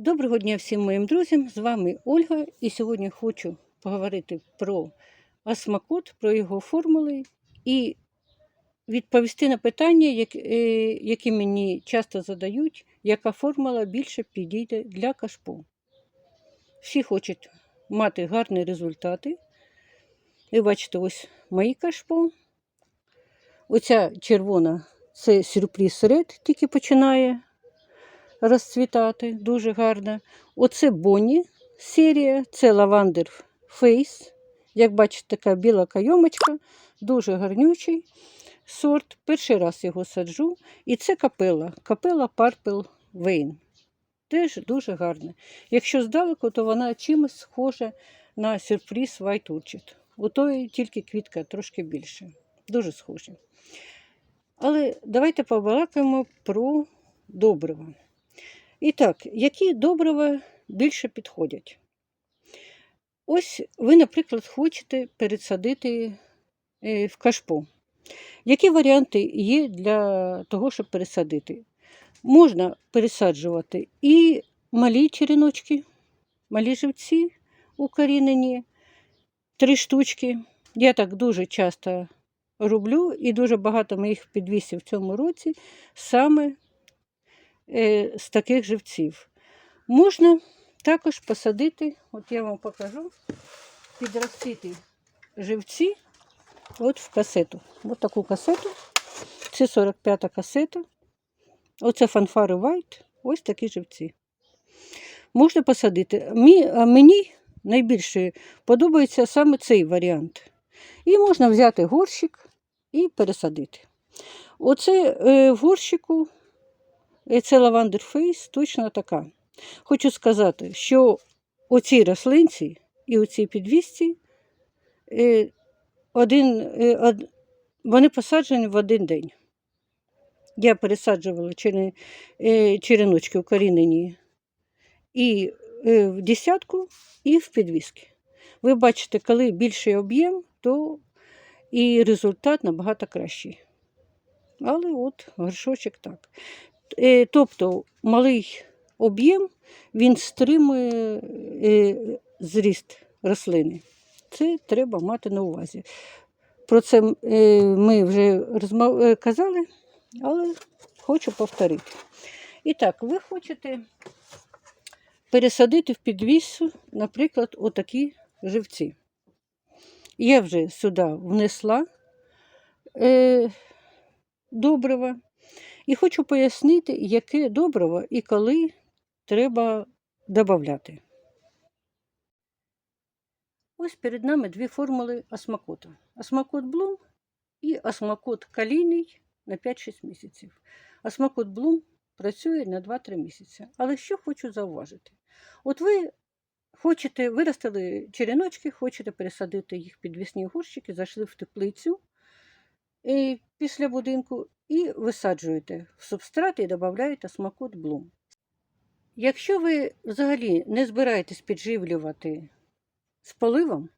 Доброго дня всім моїм друзям! З вами Ольга, і сьогодні хочу поговорити про осмакот, про його формули і відповісти на питання, е, які мені часто задають, яка формула більше підійде для кашпо. Всі хочуть мати гарні результати. Ви бачите, ось мої кашпо. Оця червона це сюрприз ред, тільки починає розцвітати, дуже гарна. Оце Бонні серія, це лавандер Фейс. Як бачите, така біла кайомочка, дуже гарнючий сорт. Перший раз його саджу. І це капела. Капела Purple Vein. Теж дуже гарна. Якщо здалеку, то вона чимось схожа на сюрприз White Orchid. У тої тільки квітка трошки більше. Дуже схожі. Але давайте побалакаємо про добрива. І так, які добрива більше підходять? Ось ви, наприклад, хочете пересадити е, в кашпо. Які варіанти є для того, щоб пересадити? Можна пересаджувати і малі череночки, малі живці укорінені, три штучки. Я так дуже часто роблю, і дуже багато моїх підвісів в цьому році саме з таких живців. Можна також посадити, от я вам покажу, підростити живці от в касету. От таку касету. Це 45-та касета. Оце фанфари White. Ось такі живці. Можна посадити. Мені найбільше подобається саме цей варіант. І можна взяти горщик і пересадити. Оце е, в горщику і це лавандер фейс точно така. Хочу сказати, що оцій рослинці і оцій підвісці е, один, е, вони посаджені в один день. Я пересаджувала е, череночки укорінені і е, в десятку, і в підвіски. Ви бачите, коли більший об'єм, то і результат набагато кращий. Але от горшочок так. Е, Тобто малий об'єм він стримує е, зріст рослини. Це треба мати на увазі. Про це е, ми вже казали, але хочу повторити. І так, ви хочете пересадити в підвісу, наприклад, отакі живці. Я вже сюди внесла е, добрива. І хочу пояснити, яке добриво і коли треба додати. Ось перед нами дві формули осмакота. Осмакот Блум і осмакот калійний на 5-6 місяців. Осмакот Блум працює на 2-3 місяці. Але що хочу зауважити? От ви хочете, виростили череночки, хочете пересадити їх в підвісні горщики, зайшли в теплицю і після будинку і висаджуєте в субстрат і додаєте смакот блум. Якщо ви взагалі не збираєтесь підживлювати з поливом,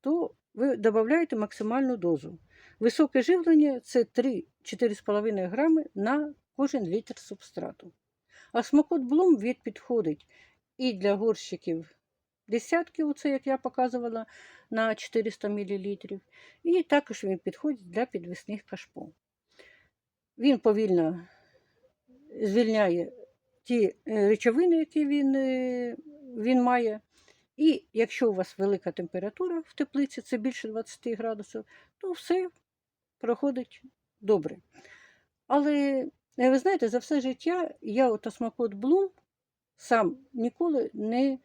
то ви додаєте максимальну дозу. Високе живлення це 3-4,5 грами на кожен літр субстрату. А смакот блум від підходить і для горщиків десятки, оце як я показувала, на 400 мл. І також він підходить для підвісних кашпо. Він повільно звільняє ті е, речовини, які він, е, він має. І якщо у вас велика температура в теплиці, це більше 20 градусів, то все проходить добре. Але е, ви знаєте, за все життя я от осмакот Блум сам ніколи не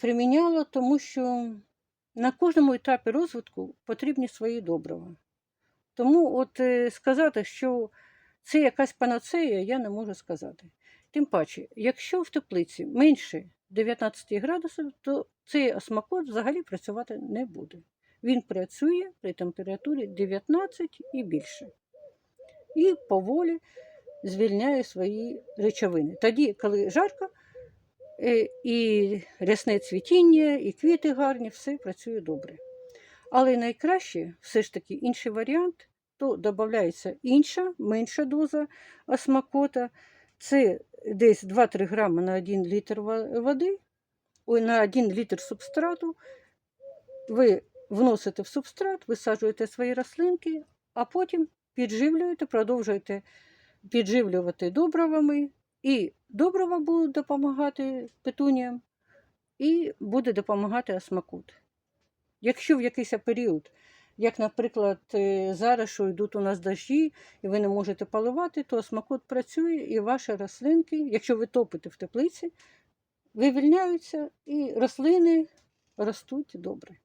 приміняла, тому що на кожному етапі розвитку потрібні свої добрива. Тому от е, сказати, що це якась панацея, я не можу сказати. Тим паче, якщо в теплиці менше 19 градусів, то цей осмакот взагалі працювати не буде. Він працює при температурі 19 і більше. І поволі звільняє свої речовини. Тоді, коли жарко, е, і рясне цвітіння, і квіти гарні, все працює добре. Але найкраще все ж таки інший варіант, то додається інша, менша доза осмакота. Це десь 2-3 грами на 1 літр води, ой, на 1 літр субстрату. Ви вносите в субстрат, висаджуєте свої рослинки, а потім підживлюєте, продовжуєте підживлювати добривами, і добрива будуть допомагати петуніям, і буде допомагати осмакут. Якщо в якийсь період, як, наприклад, е, зараз, що йдуть у нас дощі, і ви не можете поливати, то осмакут працює, і ваші рослинки, якщо ви топите в теплиці, вивільняються, і рослини ростуть добре.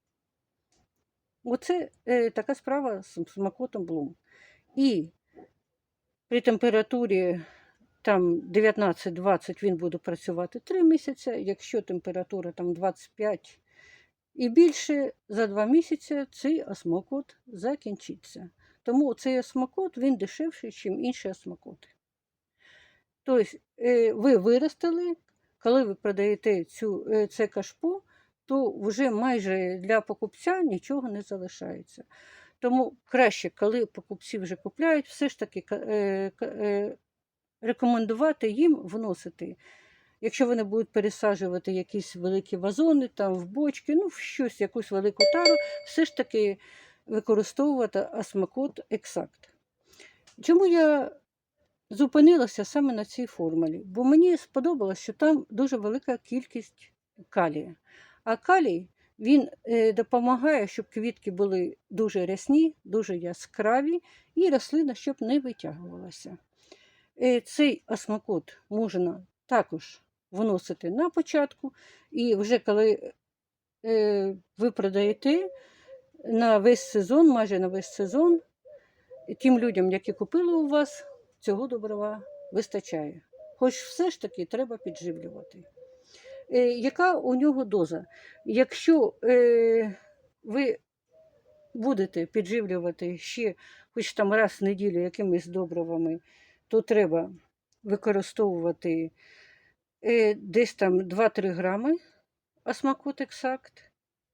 Оце е, така справа з смакотом блум. І при температурі там 19-20 він буде працювати 3 місяці. Якщо температура там 25 і більше за 2 місяці цей осмокот закінчиться. Тому цей осмокот він дешевший, ніж інші осмокоти. Тобто ви виростили, коли ви продаєте цю, е, це кашпо, то вже майже для покупця нічого не залишається. Тому краще, коли покупці вже купляють, все ж таки е, рекомендувати їм вносити. Якщо вони будуть пересаджувати якісь великі вазони, там в бочки, ну в щось, якусь велику тару, все ж таки використовувати асмакот ексакт. Чому я зупинилася саме на цій формулі? Бо мені сподобалось, що там дуже велика кількість калія. А калій він е, допомагає, щоб квітки були дуже рясні, дуже яскраві, і рослина щоб не витягувалася. Е, Цей осмокот можна також вносити на початку, і вже коли е, ви продаєте на весь сезон, майже на весь сезон, тим людям, які купили у вас, цього добрива вистачає. Хоч все ж таки треба підживлювати. Е, яка у нього доза? Якщо е, ви будете підживлювати ще хоч там раз в неділю якимись добривами, то треба використовувати десь там 2-3 грами осмакот.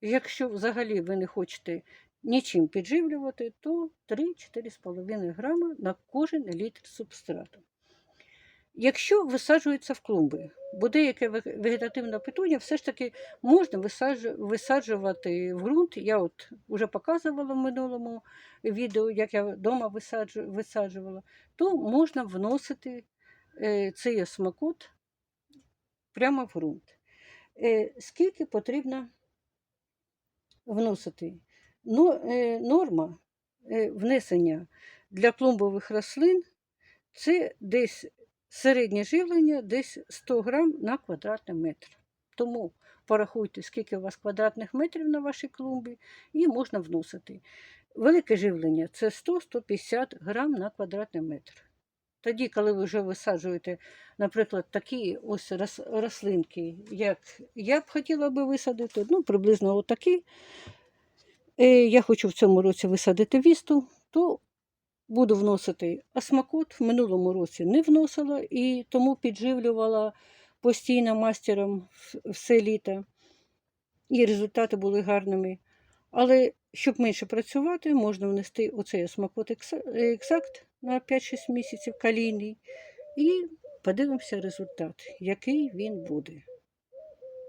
Якщо взагалі ви не хочете нічим підживлювати, то 3-4,5 грами на кожен літр субстрату. Якщо висаджується в клумби, бо деяке вегетативне петуння все ж таки можна висаджувати в ґрунт. Я от вже показувала в минулому відео, як я вдома висаджувала, то можна вносити е, цей осмакот прямо в ґрунт. Е, Скільки потрібно вносити? Ну, е, норма е, внесення для клумбових рослин це десь середнє живлення, десь 100 грам на квадратний метр. Тому порахуйте, скільки у вас квадратних метрів на вашій клумбі, і можна вносити. Велике живлення це 100-150 грам на квадратний метр. Тоді, коли ви вже висаджуєте, наприклад, такі ось рослинки, як я б хотіла би висадити, ну, приблизно отакі. Е, Я хочу в цьому році висадити вісту, то буду вносити осмакот. В минулому році не вносила і тому підживлювала постійно мастером все літо. І результати були гарними. Але щоб менше працювати, можна внести оцей осмакот екса- ексакт на 5-6 місяців калійний. І подивимося результат, який він буде.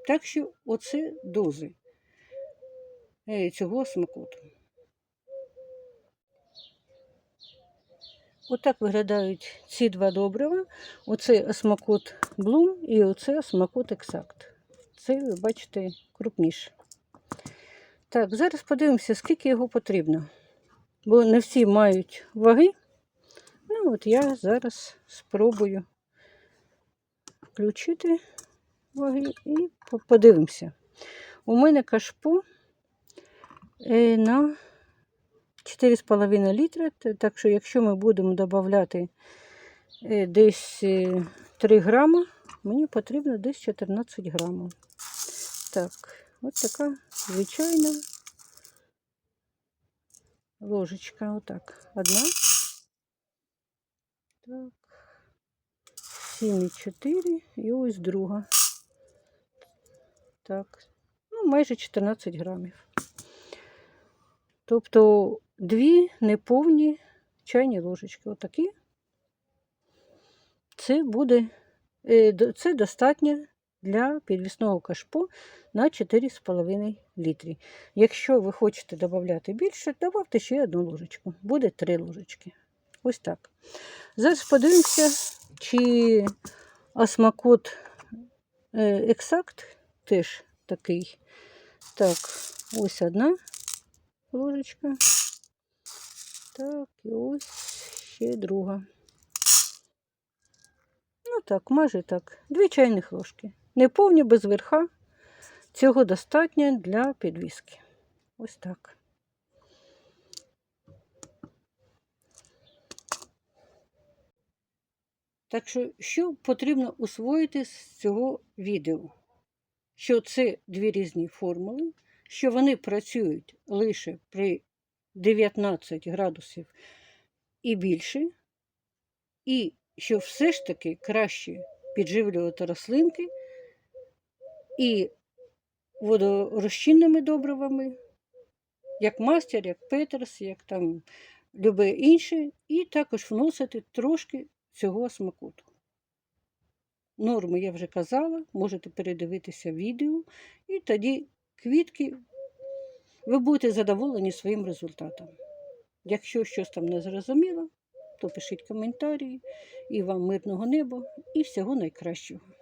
Так що оце дози е, цього смакоту. Отак виглядають ці два добрива. Оце осмакот Блум і оце осмакот Ексакт. Це, ви бачите, крупніше. Так, зараз подивимося, скільки його потрібно. Бо не всі мають ваги. От я зараз спробую включити ваги і подивимося. У мене кашпо е, на 4,5 літра. Так що, якщо ми будемо додати е, десь е, 3 грама, мені потрібно десь 14 грамів. Так, от така звичайна ложечка. Отак. Одна. Так. 7,4 і ось друга. Так. Ну, майже 14 грамів. Тобто дві неповні чайні ложечки. Отакі. це буде е, це достатньо для підвісного кашпо на 4,5 літрі. Якщо ви хочете додати більше, додавте ще одну ложечку. Буде 3 ложечки. Ось так. Зараз подивимося, чи осмакот е, ексакт теж такий. Так, ось одна ложечка. Так, і ось ще друга. Ну так, майже так. Дві чайних ложки. Не повні без верха. Цього достатньо для підвіски. Ось так. Так що, що потрібно усвоїти з цього відео? Що це дві різні формули, що вони працюють лише при 19 градусів і більше, і що все ж таки краще підживлювати рослинки і водорозчинними добривами, як мастер, як петерс, як там любе інше, і також вносити трошки цього смакуту. Норми я вже казала, можете передивитися відео, і тоді квітки ви будете задоволені своїм результатом. Якщо щось там не зрозуміло, то пишіть коментарі, і вам мирного неба і всього найкращого.